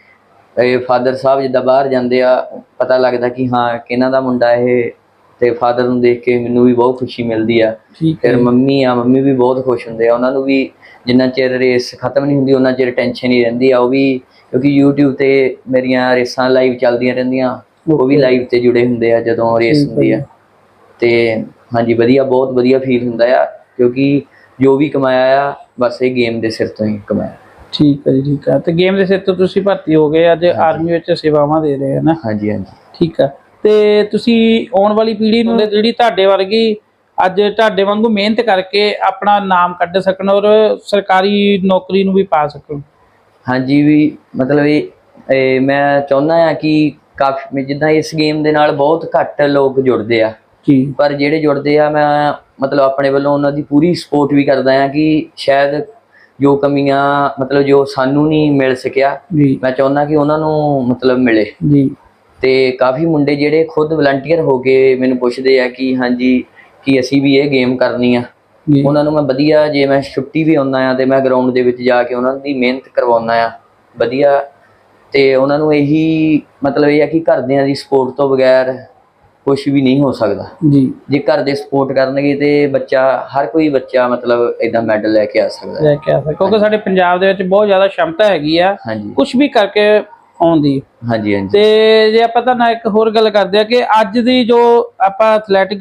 ਇਹ ਫਾਦਰ ਸਾਹਿਬ ਜਿੱਦਾਂ ਬਾਹਰ ਜਾਂਦੇ ਆ ਪਤਾ ਲੱਗਦਾ ਕਿ ਹਾਂ ਕਿਹਨਾਂ ਦਾ ਮੁੰਡਾ ਇਹ ਤੇ ਫਾਦਰ ਨੂੰ ਦੇਖ ਕੇ ਮੈਨੂੰ ਵੀ ਬਹੁਤ ਖੁਸ਼ੀ ਮਿਲਦੀ ਆ। ਫਿਰ ਮੰਮੀ ਆ ਮੰਮੀ ਵੀ ਬਹੁਤ ਖੁਸ਼ ਹੁੰਦੇ ਆ। ਉਹਨਾਂ ਨੂੰ ਵੀ ਜਿੰਨਾ ਚਿਰ ਰੇਸ ਖਤਮ ਨਹੀਂ ਹੁੰਦੀ ਉਹਨਾਂ ਚਿਰ ਟੈਨਸ਼ਨ ਹੀ ਰਹਿੰਦੀ ਆ ਉਹ ਵੀ ਕਿਉਂਕਿ YouTube ਤੇ ਮੇਰੀਆਂ ਰੇਸਾਂ ਲਾਈਵ ਚੱਲਦੀਆਂ ਰਹਿੰਦੀਆਂ ਉਹ ਵੀ ਲਾਈਵ ਤੇ ਜੁੜੇ ਹੁੰਦੇ ਆ ਜਦੋਂ ਰੇਸ ਹੁੰਦੀ ਆ। ਤੇ ਹਾਂਜੀ ਵਧੀਆ ਬਹੁਤ ਵਧੀਆ ਫੀਲ ਹੁੰਦਾ ਆ ਕਿਉਂਕਿ ਜੋ ਵੀ ਕਮਾਇਆ ਆ ਬਸ ਇਹ ਗੇਮ ਦੇ ਸਿਰ ਤੋਂ ਹੀ ਕਮਾਇਆ।
ਠੀਕ ਹੈ ਜੀ ਠੀਕ ਹੈ ਤੇ ਗੇਮ ਦੇ ਸਿਰ ਤੋਂ ਤੁਸੀਂ ਭਰਤੀ ਹੋ ਗਏ ਅੱਜ ਆਰਮੀ ਵਿੱਚ ਸੇਵਾਵਾਂ ਦੇ ਰਹੇ ਹੋ ਨਾ।
ਹਾਂਜੀ ਹਾਂਜੀ।
ਠੀਕ ਹੈ ਤੇ ਤੁਸੀਂ ਆਉਣ ਵਾਲੀ ਪੀੜ੍ਹੀ ਨੂੰ ਜਿਹੜੀ ਤੁਹਾਡੇ ਵਰਗੀ ਅੱਜ ਤੁਹਾਡੇ ਵਾਂਗੂ ਮਿਹਨਤ ਕਰਕੇ ਆਪਣਾ ਨਾਮ ਕੱਢ ਸਕਣ ਔਰ ਸਰਕਾਰੀ ਨੌਕਰੀ ਨੂੰ ਵੀ ਪਾ ਸਕਣ।
ਹਾਂਜੀ ਵੀ ਮਤਲਬ ਇਹ ਮੈਂ ਚਾਹੁੰਦਾ ਆ ਕਿ ਕਾਫੀ ਜਿੱਦਾਂ ਇਸ ਗੇਮ ਦੇ ਨਾਲ ਬਹੁਤ ਘੱਟ ਲੋਕ ਜੁੜਦੇ ਆ।
ਜੀ।
ਪਰ ਜਿਹੜੇ ਜੁੜਦੇ ਆ ਮੈਂ ਮਤਲਬ ਆਪਣੇ ਵੱਲੋਂ ਉਹਨਾਂ ਦੀ ਪੂਰੀ ਸਪੋਰਟ ਵੀ ਕਰਦਾ ਆ ਕਿ ਸ਼ਾਇਦ ਜੋ ਕਮੀਆਂ ਮਤਲਬ ਜੋ ਸਾਨੂੰ ਨਹੀਂ ਮਿਲ ਸਕਿਆ ਮੈਂ ਚਾਹੁੰਦਾ ਕਿ ਉਹਨਾਂ ਨੂੰ ਮਤਲਬ ਮਿਲੇ।
ਜੀ।
ਤੇ ਕਾਫੀ ਮੁੰਡੇ ਜਿਹੜੇ ਖੁਦ ਵਲੰਟੀਅਰ ਹੋ ਕੇ ਮੈਨੂੰ ਪੁੱਛਦੇ ਆ ਕਿ ਹਾਂਜੀ ਕਿ ਅਸੀਂ ਵੀ ਇਹ ਗੇਮ ਕਰਨੀ ਆ।
ਜੀ।
ਉਹਨਾਂ ਨੂੰ ਮੈਂ ਵਧੀਆ ਜੇ ਮੈਂ ਛੁੱਟੀ ਵੀ ਆਉਂਦਾ ਆ ਤੇ ਮੈਂ ਗਰਾਊਂਡ ਦੇ ਵਿੱਚ ਜਾ ਕੇ ਉਹਨਾਂ ਦੀ ਮਿਹਨਤ ਕਰਵਾਉਣਾ ਆ। ਵਧੀਆ। ਤੇ ਉਹਨਾਂ ਨੂੰ ਇਹੀ ਮਤਲਬ ਇਹ ਆ ਕਿ ਘਰਦਿਆਂ ਦੀ ਸਪੋਰਟ ਤੋਂ ਬਗੈਰ ਕੁਝ ਵੀ ਨਹੀਂ ਹੋ ਸਕਦਾ।
ਜੀ।
ਜੇ ਘਰ ਦੇ ਸਪੋਰਟ ਕਰਨਗੇ ਤੇ ਬੱਚਾ ਹਰ ਕੋਈ ਬੱਚਾ ਮਤਲਬ ਇਦਾਂ ਮੈਡਲ ਲੈ ਕੇ ਆ ਸਕਦਾ। ਹੈ।
ਲੈ ਕੇ ਆ ਸਕਦੇ। ਕਿਉਂਕਿ ਸਾਡੇ ਪੰਜਾਬ ਦੇ ਵਿੱਚ ਬਹੁਤ ਜ਼ਿਆਦਾ ਸ਼ਮਤਾ ਹੈਗੀ ਆ।
ਹਾਂਜੀ।
ਕੁਝ ਵੀ ਕਰਕੇ ਆਉਂਦੀ।
ਹਾਂਜੀ ਹਾਂਜੀ।
ਤੇ ਜੇ ਆਪਾਂ ਤਾਂ ਨਾ ਇੱਕ ਹੋਰ ਗੱਲ ਕਰਦੇ ਆ ਕਿ ਅੱਜ ਦੀ ਜੋ ਆਪਾਂ ਐਥਲੈਟਿਕ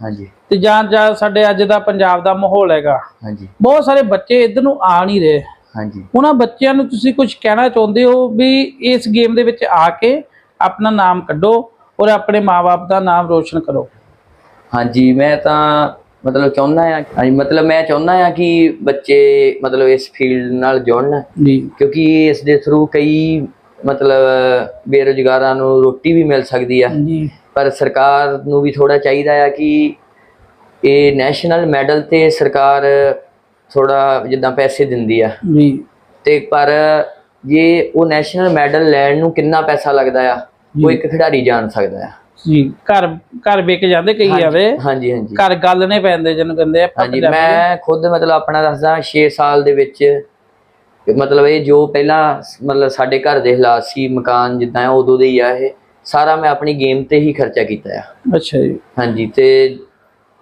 ਹਾਂਜੀ।
ਤੇ ਜਾਂ ਜਾਂ ਸਾਡੇ ਅੱਜ ਦਾ ਪੰਜਾਬ ਦਾ ਮਾਹੌਲ ਹੈਗਾ।
ਹਾਂਜੀ।
ਬਹੁਤ ਸਾਰੇ ਬੱਚੇ ਇੱਧਰ ਨੂੰ ਆ ਨਹੀਂ ਰਹੇ।
ਹਾਂਜੀ।
ਉਹਨਾਂ ਬੱਚਿਆਂ ਨੂੰ ਤੁਸੀਂ ਕੁਝ ਕਹਿਣਾ ਚਾਹੁੰਦੇ ਹੋ ਵੀ ਇਸ ਗੇਮ ਦੇ ਵਿੱਚ ਆ ਕੇ ਆਪਣਾ ਨਾਮ ਕੱਢੋ ਔਰ ਆਪਣੇ ਮਾਪੇ ਦਾ ਨਾਮ ਰੋਸ਼ਨ ਕਰੋ।
ਹਾਂਜੀ ਮੈਂ ਤਾਂ ਮਤਲਬ ਚਾਹੁੰਦਾ ਆ ਹਾਂਜੀ ਮਤਲਬ ਮੈਂ ਚਾਹੁੰਦਾ ਆ ਕਿ ਬੱਚੇ ਮਤਲਬ ਇਸ ਫੀਲਡ ਨਾਲ ਜੁੜਨ।
ਜੀ।
ਕਿਉਂਕਿ ਇਸ ਦੇ ਥਰੂ ਕਈ ਮਤਲਬ ਬੇਰੁਜ਼ਗਾਰਾਂ ਨੂੰ ਰੋਟੀ ਵੀ ਮਿਲ ਸਕਦੀ ਆ।
ਜੀ।
ਪਰ ਸਰਕਾਰ ਨੂੰ ਵੀ ਥੋੜਾ ਚਾਹੀਦਾ ਆ ਕਿ ਇਹ ਨੈਸ਼ਨਲ ਮੈਡਲ ਤੇ ਸਰਕਾਰ ਥੋੜਾ ਜਿੱਦਾਂ ਪੈਸੇ ਦਿੰਦੀ ਆ।
ਜੀ।
ਤੇ ਪਰ ਜੇ ਉਹ ਨੈਸ਼ਨਲ ਮੈਡਲ ਲੈਣ ਨੂੰ ਕਿੰਨਾ ਪੈਸਾ ਲੱਗਦਾ ਆ ਉਹ ਇੱਕ ਖਿਡਾਰੀ ਜਾਣ ਸਕਦਾ ਆ।
ਜੀ ਘਰ ਘਰ ਵਿਕ ਜਾਂਦੇ ਕਈ ਆਵੇ।
ਹਾਂਜੀ ਹਾਂਜੀ।
ਘਰ ਗੱਲ ਨਹੀਂ ਪੈਂਦੇ ਜਿਹਨੂੰ ਕਹਿੰਦੇ ਆ
ਹਾਂਜੀ ਮੈਂ ਖੁਦ ਮਤਲਬ ਆਪਣਾ ਦੱਸਦਾ 6 ਸਾਲ ਦੇ ਵਿੱਚ ਮਤਲਬ ਇਹ ਜੋ ਪਹਿਲਾਂ ਮਤਲਬ ਸਾਡੇ ਘਰ ਦੇ ਹਾਲਾਤ ਸੀ ਮਕਾਨ ਜਿੱਦਾਂ ਉਦੋਂ ਦੇ ਹੀ ਆ ਇਹ। ਸਾਰਾ ਮੈਂ ਆਪਣੀ ਗੇਮ ਤੇ ਹੀ ਖਰਚਾ ਕੀਤਾ ਆ।
ਅੱਛਾ ਜੀ।
ਹਾਂਜੀ ਤੇ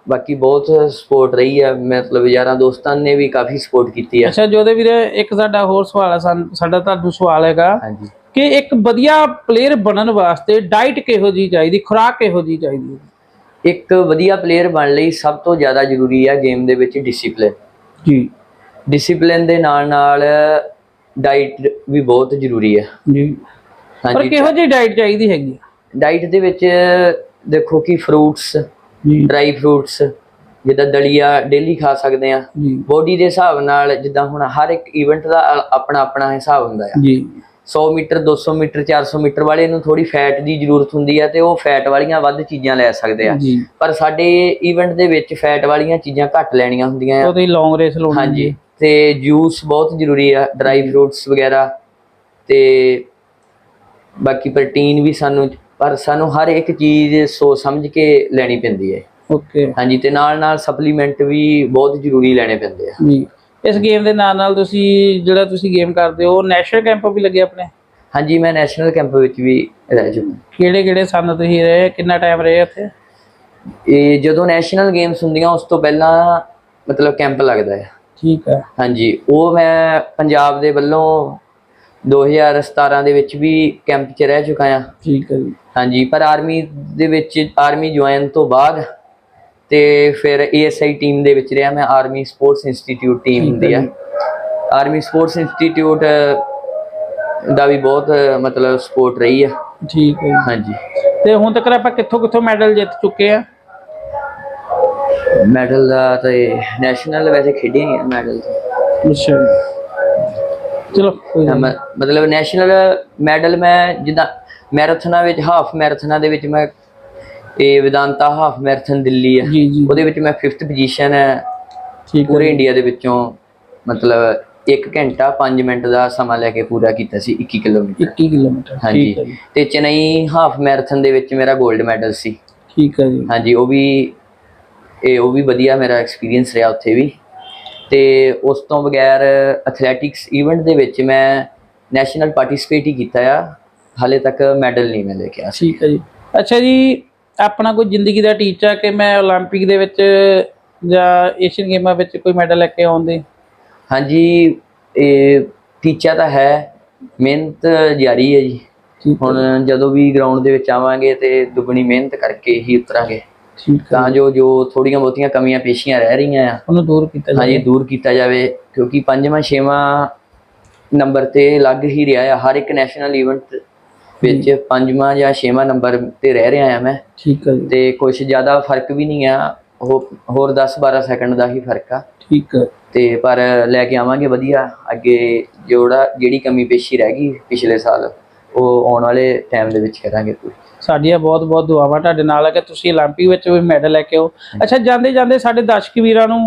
ਬਾਕੀ ਬਹੁਤ ਸਪੋਰਟ ਰਹੀ ਆ। ਮਤਲਬ ਯਾਰਾਂ ਦੋਸਤਾਂ ਨੇ ਵੀ ਕਾਫੀ ਸਪੋਰਟ ਕੀਤੀ ਆ।
ਅੱਛਾ ਜੋਦੇ ਵੀਰੇ ਇੱਕ ਸਾਡਾ ਹੋਰ ਸਵਾਲ ਸਾਨ- ਸਾਡਾ ਤੁਹਾਨੂੰ ਸਵਾਲ ਹੈਗਾ
ਹਾਂਜੀ।
ਕਿ ਇੱਕ ਵਧੀਆ ਪਲੇਅਰ ਬਣਨ ਵਾਸਤੇ ਡਾਈਟ ਕਿਹੋ ਜੀ ਚਾਹੀਦੀ ਖੁਰਾਕ ਕਿਹੋ ਜੀ ਚਾਹੀਦੀ?
ਇੱਕ ਵਧੀਆ ਪਲੇਅਰ ਬਣ ਲਈ ਸਭ ਤੋਂ ਜ਼ਿਆਦਾ ਜ਼ਰੂਰੀ ਆ ਗੇਮ ਦੇ ਵਿੱਚ ਡਿਸਪਲਿਨ
ਜੀ।
ਡਿਸਪਲਿਨ ਦੇ ਨਾਲ ਨਾਲ ਡਾਈਟ ਵੀ ਬਹੁਤ ਜ਼ਰੂਰੀ ਆ।
ਜੀ। ਪਰ ਕਿਹੋ ਜੀ ਡਾਈਟ ਚਾਹੀਦੀ ਹੈਗੀ?
ਡਾਈਟ ਦੇ ਵਿੱਚ ਦੇਖੋ ਕਿ ਫਰੂਟਸ ਡਰਾਈ ਫਰੂਟਸ ਜਿੱਦਾਂ ਦਲੀਆ ਡੇਲੀ ਖਾ ਸਕਦੇ ਆ ਬੋਡੀ ਦੇ ਹਿਸਾਬ ਨਾਲ ਜਿੱਦਾਂ ਹੁਣ ਹਰ ਇੱਕ ਇਵੈਂਟ ਦਾ ਆਪਣਾ ਆਪਣਾ ਹਿਸਾਬ ਹੁੰਦਾ ਆ।
ਜੀ।
100 ਮੀਟਰ 200 ਮੀਟਰ 400 ਮੀਟਰ ਵਾਲੇ ਨੂੰ ਥੋੜੀ ਫੈਟ ਦੀ ਜ਼ਰੂਰਤ ਹੁੰਦੀ ਆ ਤੇ ਉਹ ਫੈਟ ਵਾਲੀਆਂ ਵੱਧ ਚੀਜ਼ਾਂ ਲੈ ਸਕਦੇ ਆ। ਪਰ ਸਾਡੇ ਇਵੈਂਟ ਦੇ ਵਿੱਚ ਫੈਟ ਵਾਲੀਆਂ ਚੀਜ਼ਾਂ ਘੱਟ ਲੈਣੀਆਂ ਹੁੰਦੀਆਂ ਆ।
ਉਹਦੀ ਲੌਂਗ ਰੇਸ ਲਾਉਣੀ
ਹਾਂਜੀ। ਤੇ ਜੂਸ ਬਹੁਤ ਜ਼ਰੂਰੀ ਆ ਡਰਾਈ ਫਰੂਟਸ ਵਗੈਰਾ ਤੇ ਬਾਕੀ ਪ੍ਰੋਟੀਨ ਵੀ ਸਾਨੂੰ ਪਰ ਸਾਨੂੰ ਹਰ ਇੱਕ ਚੀਜ਼ ਸੋਚ ਸਮਝ ਕੇ ਲੈਣੀ ਪੈਂਦੀ ਹੈ।
ਓਕੇ।
ਹਾਂਜੀ ਤੇ ਨਾਲ ਨਾਲ ਸਪਲੀਮੈਂਟ ਵੀ ਬਹੁਤ ਜ਼ਰੂਰੀ ਲੈਣੇ ਪੈਂਦੇ ਆ।
ਜੀ। ਇਸ ਗੇਮ ਦੇ ਨਾਲ ਨਾਲ ਤੁਸੀਂ ਜਿਹੜਾ ਤੁਸੀਂ ਗੇਮ ਕਰਦੇ ਹੋ ਨੈਸ਼ਨਲ ਕੈਂਪ ਵੀ ਲੱਗੇ ਆਪਣੇ?
ਹਾਂਜੀ ਮੈਂ ਨੈਸ਼ਨਲ ਕੈਂਪ ਵਿੱਚ ਵੀ ਰਹਿ ਚੁੱਕਾ
ਕਿਹੜੇ ਕਿਹੜੇ ਸਨ ਤੁਸੀਂ ਰਹੇ? ਕਿੰਨਾ ਟਾਈਮ ਰਹੇ ਉੱਥੇ?
ਇਹ ਜਦੋਂ ਨੈਸ਼ਨਲ ਗੇਮਸ ਹੁੰਦੀਆਂ ਉਸ ਤੋਂ ਪਹਿਲਾਂ ਮਤਲਬ ਕੈਂਪ ਲੱਗਦਾ ਹੈ
ਠੀਕ ਹੈ।
ਹਾਂਜੀ ਉਹ ਮੈਂ ਪੰਜਾਬ ਦੇ ਵੱਲੋਂ 2017 ਦੇ ਵਿੱਚ ਵੀ ਕੈਂਪ 'ਚ ਰਹਿ ਚੁੱਕਾ ਆ
ਠੀਕ ਹੈ ਜੀ।
ਹਾਂਜੀ ਪਰ ਆਰਮੀ ਦੇ ਵਿੱਚ ਆਰਮੀ ਜੁਆਇਨ ਤੋਂ ਬਾਅਦ ਤੇ ਫਿਰ ਏਐਸਆਈ ਟੀਮ ਦੇ ਵਿੱਚ ਰਿਹਾ ਮੈਂ ਆਰਮੀ ਸਪੋਰਟਸ ਇੰਸਟੀਚਿਊਟ ਟੀਮ ਹੁੰਦੀ ਆ। ਆਰਮੀ ਸਪੋਰਟਸ ਇੰਸਟੀਚਿਊਟ ਦਾ ਵੀ ਬਹੁਤ ਮਤਲਬ ਸਪੋਰਟ ਰਹੀ ਆ।
ਠੀਕ ਹੈ
ਹਾਂਜੀ।
ਤੇ ਹੁਣ ਤੱਕ ਆਪਾਂ ਕਿੱਥੋਂ ਕਿੱਥੋਂ ਮੈਡਲ ਜਿੱਤ ਚੁੱਕੇ ਆ?
ਮੈਡਲ ਦਾ ਤੇ ਨੈਸ਼ਨਲ ਵੈਸੇ ਖੇਡੇ ਨਹੀਂ ਮੈਡਲ
ਅੱਛਾ ਚਲੋ ਕੋਈ ਗੱਲ ਨੀ।
ਮਤਲਬ ਨੈਸ਼ਨਲ ਮੈਡਲ ਮੈਂ ਜਿੱਦਾਂ ਮੈਰਾਥਨਾਂ ਵਿੱਚ ਹਾਫ ਮੈਰਾਥਨਾਂ ਦੇ ਵਿੱਚ ਮੈਂ ਇਹ ਵਿਦਾਂਤਾ ਹਾਫ ਮੈਰਾਥਨ ਦਿੱਲੀ
ਜੀ ਜੀ।
ਉਹਦੇ ਵਿੱਚ ਮੈਂ 5th ਪੋਜੀਸ਼ਨ ਹੈ।
ਠੀਕ ਹੈ
ਪੂਰੇ ਇੰਡੀਆ ਦੇ ਵਿੱਚੋਂ ਮਤਲਬ 1 ਘੰਟਾ 5 ਮਿੰਟ ਦਾ ਸਮਾਂ ਲੈ ਕੇ ਪੂਰਾ ਕੀਤਾ ਸੀ 21 ਕਿਲੋਮੀਟਰ।
21 ਕਿਲੋਮੀਟਰ
ਹਾਂਜੀ।
ਠੀਕ ਹੈ ਜੀ।
ਤੇ ਚੇਨਈ ਹਾਫ ਮੈਰਾਥਨ ਦੇ ਵਿੱਚ ਮੇਰਾ 골ਡ ਮੈਡਲ ਸੀ।
ਠੀਕ ਹੈ ਜੀ।
ਹਾਂਜੀ ਉਹ ਵੀ ਇਹ ਉਹ ਵੀ ਵਧੀਆ ਮੇਰਾ ਐਕਸਪੀਰੀਅੰਸ ਰਿਹਾ ਉੱਥੇ ਵੀ। ਤੇ ਉਸ ਤੋਂ ਬਗੈਰ ਐਥਲੈਟਿਕਸ ਇਵੈਂਟ ਦੇ ਵਿੱਚ ਮੈਂ ਨੈਸ਼ਨਲ ਪਾਰਟਿਸਿਪੇਟ ਹੀ ਕੀਤਾ ਆ ਹਾਲੇ ਤੱਕ ਮੈਡਲ ਨਹੀਂ ਮੈਂ ਲੈ ਕੇ ਆਇਆ ਸੀ
ਠੀਕ ਹੈ ਜੀ ਅੱਛਾ ਜੀ ਆਪਣਾ ਕੋਈ ਜ਼ਿੰਦਗੀ ਦਾ ਟੀਚਾ ਕਿ ਮੈਂ 올림픽 ਦੇ ਵਿੱਚ ਜਾਂ ਏਸ਼ੀਅਨ ਗੇਮਾਂ ਵਿੱਚ ਕੋਈ ਮੈਡਲ ਲੈ ਕੇ ਆਉਂਦੇ
ਹਾਂਜੀ ਇਹ ਟੀਚਾ ਤਾਂ ਹੈ ਮਿਹਨਤ ਜਾਰੀ ਹੈ ਜੀ
ਠੀਕ ਹੈ
ਹੁਣ ਜਦੋਂ ਵੀ ਗਰਾਊਂਡ ਦੇ ਵਿੱਚ ਆਵਾਂਗੇ ਤੇ ਦੁੱਗਣੀ ਮਿਹਨਤ ਕਰਕੇ ਹੀ ਉਤਰਾਂਗੇ
ਠੀਕ
ਤਾਂ ਜੋ ਜੋ ਥੋੜੀਆਂ ਬਹੁਤੀਆਂ ਕਮੀਆਂ ਪੇਸ਼ੀਆਂ ਰਹਿ ਰਹੀਆਂ ਆ
ਉਹਨੂੰ ਦੂਰ ਕੀਤਾ
ਹਾਂਜੀ
ਜਾਵੇ
ਦੂਰ ਕੀਤਾ ਜਾਵੇ ਕਿਉਂਕਿ ਪੰਜਵਾਂ ਛੇਵਾਂ ਨੰਬਰ ਤੇ ਲੱਗ ਹੀ ਰਿਹਾ ਆ। ਹਰ ਇੱਕ ਨੈਸ਼ਨਲ ਇਵੈਂਟ ਵਿੱਚ ਪੰਜਵਾਂ ਜਾਂ ਛੇਵਾਂ ਨੰਬਰ ਤੇ ਰਹਿ ਰਿਹਾ ਆ ਮੈਂ।
ਠੀਕ ਹੈ
ਤੇ ਕੁਝ ਜ਼ਿਆਦਾ ਫ਼ਰਕ ਵੀ ਨਹੀਂ ਆ। ਉਹ ਹੋਰ 10 12 ਸੈਕਿੰਡ ਦਾ ਹੀ ਫ਼ਰਕ ਆ।
ਠੀਕ ਹੈ।
ਤੇ ਪਰ ਲੈ ਕੇ ਆਵਾਂਗੇ ਵਧੀਆ। ਅੱਗੇ ਜਿਹੜਾ ਜਿਹੜੀ ਕਮੀ ਪੇਸ਼ੀ ਰਹਿ ਗਈ ਪਿਛਲੇ ਸਾਲ। ਉਹ ਆਉਣ ਵਾਲੇ ਟਾਈਮ ਦੇ ਵਿੱਚ ਕਰਾਂਗੇ ਪੂਰੀ
ਸਾਡੀਆਂ ਬਹੁਤ ਬਹੁਤ ਦੁਆਵਾਂ ਤੁਹਾਡੇ ਨਾਲ ਹੈ ਕਿ ਤੁਸੀਂ 올림픽 ਵਿੱਚ ਵੀ ਮੈਡਲ ਲੈ ਕੇ ਆਓ ਅੱਛਾ ਜਾਂਦੇ ਜਾਂਦੇ ਸਾਡੇ ਦਰਸ਼ਕ ਵੀਰਾਂ ਨੂੰ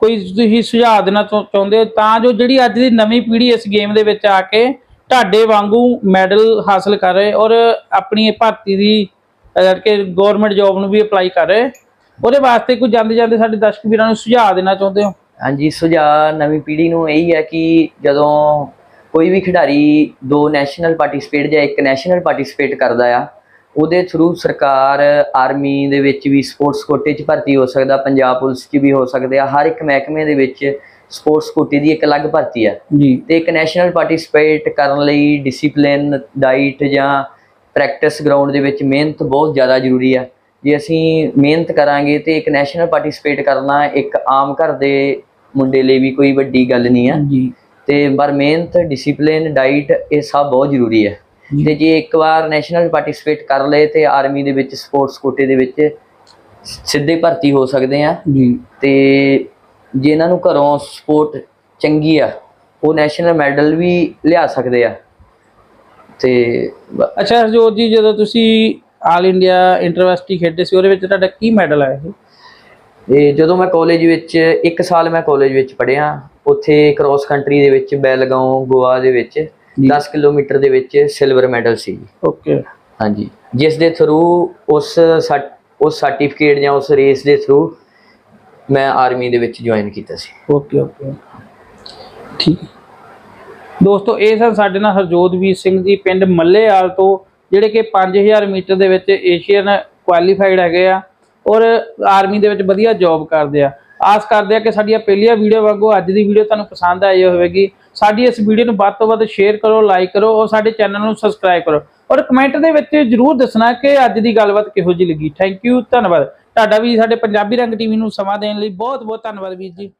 ਕੋਈ ਤੁਸੀਂ ਸੁਝਾਅ ਦੇਣਾ ਚਾਹੁ- ਚਾਹੁੰਦੇ ਹੋ ਤਾਂ ਜੋ ਜਿਹੜੀ ਅੱਜ ਦੀ ਨਵੀਂ ਪੀੜ੍ਹੀ ਇਸ ਗੇਮ ਦੇ ਵਿੱਚ ਆ ਕੇ ਤੁਹਾਡੇ ਵਾਂਗੂ ਮੈਡਲ ਹਾਸਲ ਕਰ ਰਹੇ ਔਰ ਆਪਣੀ ਇਹ ਭਰਤੀ ਦੀ ਅਹ ਕਿ ਗਵਰਨਮੈਂਟ ਜੌਬ ਨੂੰ ਵੀ ਅਪਲਾਈ ਕਰ ਰਹੇ ਉਹਦੇ ਵਾਸਤੇ ਕੋਈ ਜਾਂਦੇ ਜਾਂਦੇ ਸਾਡੇ ਦਰਸ਼ਕ ਵੀਰਾਂ ਨੂੰ ਸੁਝਾਅ ਦੇਣਾ ਚਾਹੁੰਦੇ ਹੋ
ਹਾਂਜੀ ਸੁਝਾਅ ਨਵੀਂ ਪੀੜ੍ਹੀ ਨੂੰ ਇਹੀ ਹੈ ਕਿ ਜਦੋਂ ਕੋਈ ਵੀ ਖਿਡਾਰੀ ਦੋ ਨੈਸ਼ਨਲ ਪਾਰਟਿਸਿਪੇਟ ਜਾਂ ਇੱਕ ਨੈਸ਼ਨਲ ਪਾਰਟਿਸਿਪੇਟ ਕਰਦਾ ਆ ਉਹਦੇ ਥਰੂ ਸਰਕਾਰ ਆਰਮੀ ਦੇ ਵਿੱਚ ਵੀ ਸਪੋਰਟਸ ਕੋਟੇ 'ਚ ਭਰਤੀ ਹੋ ਸਕਦਾ ਪੰਜਾਬ ਪੁਲਿਸ 'ਚ ਵੀ ਹੋ ਸਕਦੇ ਆ ਹਰ ਇੱਕ ਮਹਿਕਮੇ ਦੇ ਵਿੱਚ ਸਪੋਰਟਸ ਕੋਟੇ ਦੀ ਇੱਕ ਅਲੱਗ ਭਰਤੀ ਆ।
ਜੀ।
ਤੇ ਇੱਕ ਨੈਸ਼ਨਲ ਪਾਰਟਿਸਿਪੇਟ ਕਰਨ ਲਈ ਡਿਸਪਲਿਨ ਡਾਈਟ ਜਾਂ ਪ੍ਰੈਕਟਿਸ ਗਰਾਊਂਡ ਦੇ ਵਿੱਚ ਮਿਹਨਤ ਬਹੁਤ ਜ਼ਿਆਦਾ ਜ਼ਰੂਰੀ ਆ। ਜੇ ਅਸੀਂ ਮਿਹਨਤ ਕਰਾਂਗੇ ਤੇ ਇੱਕ ਨੈਸ਼ਨਲ ਪਾਰਟਿਸਿਪੇਟ ਕਰਨਾ ਇੱਕ ਆਮ ਘਰ ਦੇ ਮੁੰਡੇ ਲਈ ਵੀ ਕੋਈ ਵੱਡੀ ਗੱਲ ਨਹੀਂ ਆ।
ਜੀ।
ਤੇ ਪਰ ਮਿਹਨਤ ਡਿਸਪਲਿਨ ਡਾਈਟ ਇਹ ਸਭ ਬਹੁਤ ਜ਼ਰੂਰੀ ਹੈ।
ਜੀ।
ਤੇ ਜੇ ਇੱਕ ਵਾਰ ਨੈਸ਼ਨਲ ਪਾਰਟਿਸਿਪੇਟ ਕਰ ਲਏ ਤੇ ਆਰਮੀ ਦੇ ਵਿੱਚ ਸਪੋਰਟਸ ਕੋਟੇ ਦੇ ਵਿੱਚ ਸਿੱਧੇ ਭਰਤੀ ਹੋ ਸਕਦੇ ਆ।
ਜੀ।
ਤੇ ਜਿਨ੍ਹਾਂ ਨੂੰ ਘਰੋਂ ਸਪੋਰਟ ਚੰਗੀ ਆ ਉਹ ਨੈਸ਼ਨਲ ਮੈਡਲ ਵੀ ਲਿਆ ਸਕਦੇ ਆ। ਤੇ
ਅੱਛਾ ਹਰਜੋਤ ਜੀ ਜਦੋਂ ਤੁਸੀਂ ਆਲ ਇੰਡੀਆ ਇੰਟਰਵਰਸਿਟੀ ਖੇਡੇ ਸੀ ਉਹਦੇ ਵਿੱਚ ਤੁਹਾਡਾ ਕੀ ਮੈਡਲ ਆਇਆ ਸੀ?
ਇਹ ਜਦੋਂ ਮੈਂ ਕਾਲਜ ਵਿੱਚ ਇੱਕ ਸਾਲ ਮੈਂ ਕਾਲਜ ਵਿੱਚ ਪੜ੍ਹਿਆ ਉੱਥੇ ਕ੍ਰਾਸ ਕੰਟਰੀ ਦੇ ਵਿੱਚ ਬੈਲਗਾਉਂ ਗੋਆ ਦੇ ਵਿੱਚ 10 ਕਿਲੋਮੀਟਰ ਦੇ ਵਿੱਚ ਸਿਲਵਰ ਮੈਡਲ ਸੀ।
ਓਕੇ
ਹਾਂਜੀ। ਜਿਸ ਦੇ ਥਰੂ ਉਸ ਉਸ ਸਰਟੀਫਿਕੇਟ ਜਾਂ ਉਸ ਰੇਸ ਦੇ ਥਰੂ ਮੈਂ ਆਰਮੀ ਦੇ ਵਿੱਚ ਜੁਆਇਨ ਕੀਤਾ ਸੀ।
ਓਕੇ ਓਕੇ ਠੀਕ। ਦੋਸਤੋ ਇਹ ਸਨ ਸਾਡੇ ਨਾਲ ਹਰਜੋਤ ਵੀਰ ਸਿੰਘ ਜੀ ਪਿੰਡ ਮੱਲੇਆਲ ਤੋਂ ਜਿਹੜੇ ਕਿ 5000 ਮੀਟਰ ਦੇ ਵਿੱਚ ਏਸ਼ੀਅਨ ਕੁਆਲੀਫਾਈਡ ਹੈਗੇ ਆ। ਔਰ ਆਰਮੀ ਦੇ ਵਿੱਚ ਵਧੀਆ ਜੌਬ ਕਰਦੇ ਆ। ਆਸ ਕਰਦੇ ਆ ਕਿ ਸਾਡੀਆਂ ਪਹਿਲੀਆਂ ਵੀਡੀਓ ਵਾਂਗੂ ਅੱਜ ਦੀ ਵੀਡੀਓ ਤੁਹਾਨੂੰ ਪਸੰਦ ਆਈ ਹੋਵੇਗੀ। ਸਾਡੀ ਇਸ ਵੀਡੀਓ ਨੂੰ ਵੱਧ ਤੋਂ ਵੱਧ ਸ਼ੇਅਰ ਕਰੋ ਲਾਈਕ ਕਰੋ ਔਰ ਸਾਡੇ ਚੈਨਲ ਨੂੰ ਸਬਸਕ੍ਰਾਈਬ ਕਰੋ। ਔਰ ਕਮੈਂਟ ਦੇ ਵਿੱਚ ਜਰੂਰ ਦੱਸਣਾ ਕਿ ਅੱਜ ਦੀ ਗੱਲਬਾਤ ਕਿਹੋ ਜਿਹੀ ਲੱਗੀ। ਥੈਂਕ ਯੂ ਧੰਨਵਾਦ। ਤੁਹਾਡਾ ਵੀ ਸਾਡੇ ਪੰਜਾਬੀ ਰੰਗ ਟੀਵੀ ਨੂੰ ਸਮਾਂ ਦੇਣ ਲਈ ਬਹੁਤ ਬਹੁਤ ਧੰਨਵਾਦ ਵੀਰ ਜੀ।